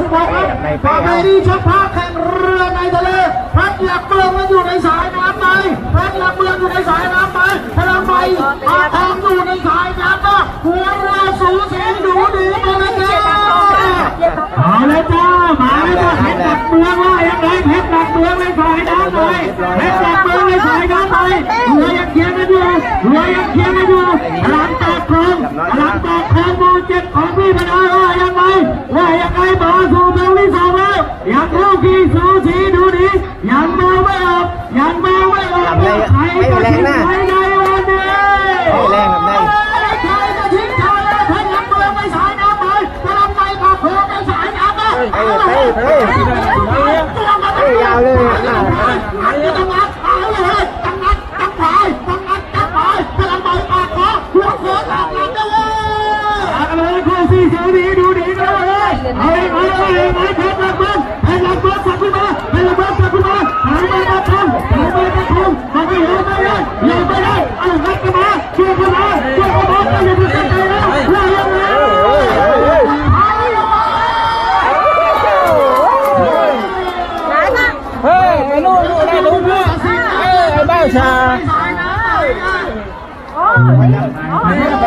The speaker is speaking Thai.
สิบหกครับประเพณีชักพระแข่งเรือในทะเลพัดหลักเมืองมันอยู่ในสายน้ำไปพัดหลักเมืองอยู่ในสายน้ำไปพลังใบปาทองอยู่ในสายน้ำก็หัวเรือสูสีดูดีมาเลยจ้าเอาเลยจ้ามาเลยจ้าเพชรหลักเมืองว่ายังไงเพชรหลักเมืองในสายน้ำไปเพชรหลักเมืองในสายน้ำไปเรือยังเคียงกันอยู่เรือยังเคียงกันอยู่พลังตากคลองพลัง เพชรหลักเมืองไปสายน้ำไปพลังไปปากคลองไปสายน้ำไปเฮ้ยเฮ้ยเฮ้ยเฮ้ยยาวเลยอะอันนี้ต้องงัดเอาเลยต้องงัดต้องพายต้องงัดต้องพายพลังใบปา ช่วยกันมาช่วยกันมาไม่อย่าเพิ่งใจแล้วว่ายังไงเฮ้ยไอ้นู่นนู่นได้ดูเพื่อนเอ้ยไอ้บ้าชาสายน้ำไ